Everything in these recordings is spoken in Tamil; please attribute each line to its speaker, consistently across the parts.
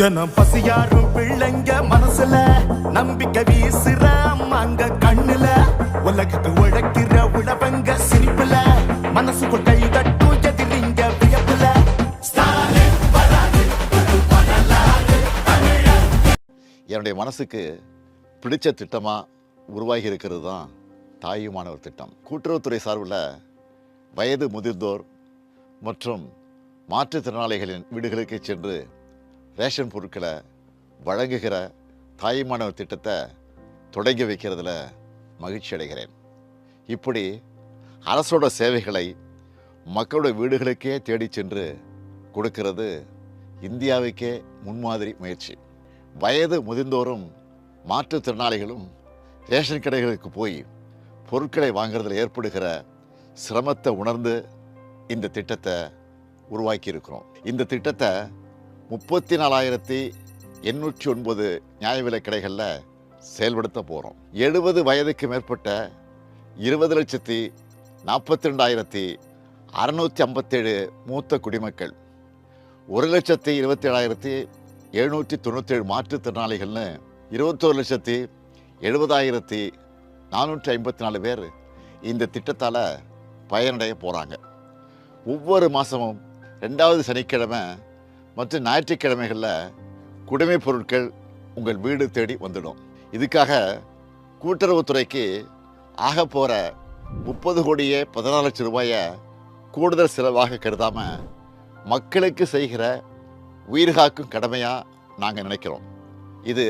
Speaker 1: தினம் பசியாரும் பிள்ளைங்க மனசுல நம்பிக்கை வீசுற அம்மாங்க கண்ணுல. உலகத்து உழைக்கிற உழவங்க சிரிப்புல மனசுக்குள் கை தட்டும் எதிரிங்க வியப்புல.
Speaker 2: என்னுடைய மனசுக்கு பிடிச்ச திட்டமாக உருவாகி இருக்கிறது தான் தாயுமானவர் திட்டம். கூட்டுறவுத்துறை சார்பில் வயது முதிர்ந்தோர் மற்றும் மாற்றுத்திறனாளிகளின் வீடுகளுக்கு சென்று ரேஷன் பொருட்களை வழங்குகிற தாயுமானவர் திட்டத்தை தொடங்கி வைக்கிறதுல மகிழ்ச்சி அடைகிறேன். இப்படி அரசோட சேவைகளை மக்களோட வீடுகளுக்கே தேடி சென்று கொடுக்கிறது இந்தியாவுக்கே முன்மாதிரி முயற்சி. வயது முதிர்ந்தோறும் மாற்றுத்திறனாளிகளும் ரேஷன் கடைகளுக்கு போய் பொருட்களை வாங்குறதுல ஏற்படுகிற சிரமத்தை உணர்ந்து இந்த திட்டத்தை உருவாக்கியிருக்கிறோம். இந்த திட்டத்தை முப்பத்தி நாலாயிரத்தி எண்ணூற்றி ஒன்பது நியாய விலை கடைகளில் செயல்படுத்த போகிறோம். எழுபது வயதுக்கு மேற்பட்ட இருபது லட்சத்தி நாற்பத்தி ரெண்டாயிரத்தி அறநூற்றி ஐம்பத்தேழு மூத்த குடிமக்கள் ஒரு லட்சத்தி இருபத்தி ஏழாயிரத்தி எழுநூற்றி தொண்ணூற்றேழு மாற்றுத்திறனாளிகள்னு இருபத்தோரு லட்சத்தி எழுபதாயிரத்தி நானூற்றி ஐம்பத்தி நாலு பேர் இந்த திட்டத்தால் பயனடைய போகிறாங்க ஒவ்வொரு மாதமும் ரெண்டாவது சனிக்கிழமை மற்றும் ஞாயிற்றுக்கிழமைகளில் குடிமை பொருட்கள் உங்கள் வீடு தேடி வந்துடும். இதுக்காக கூட்டுறவுத்துறைக்கு ஆக போகிற முப்பது கோடியே பதினாலு லட்சம் ரூபாயை கூடுதல் செலவாக கருதாமல் மக்களுக்கு செய்கிற உயிர்காக்கும் கடமையாக நாங்கள் நினைக்கிறோம். இது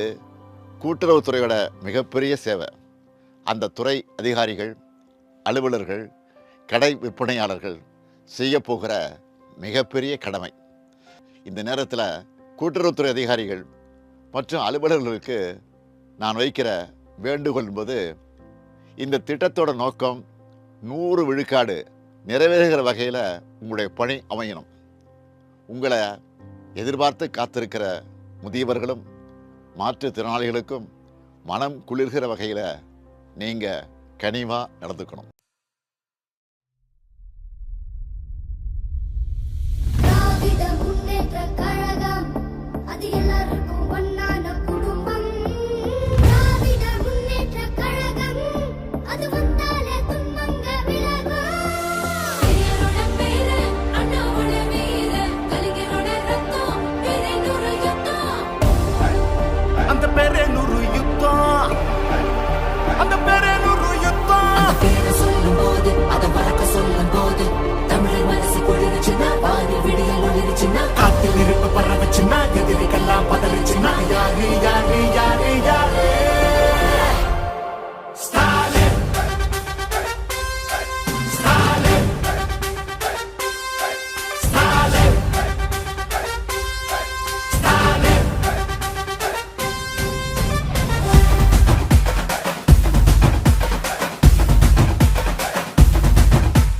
Speaker 2: கூட்டுறவுத்துறையோட மிகப்பெரிய சேவை. அந்த துறை அதிகாரிகள் அலுவலர்கள் கடை விற்பனையாளர்கள் செய்ய போகிற மிகப்பெரிய கடமை. இந்த நேரத்தில் கூட்டுறவுத்துறை அதிகாரிகள் மற்றும் அலுவலர்களுக்கு நான் வைக்கிற வேண்டுகோள் என்பது இந்த திட்டத்தோட நோக்கம் நூறு விழுக்காடு நிறைவேறுகிற வகையில் உங்களுடைய பணி அமையணும். உங்களை எதிர்பார்த்து காத்திருக்கிற முதியவர்களும் மாற்றுத்திறனாளிகளுக்கும் மனம் குளிர்கிற வகையில் நீங்கள் கனிவாக நடந்துக்கணும்.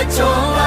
Speaker 1: lechona.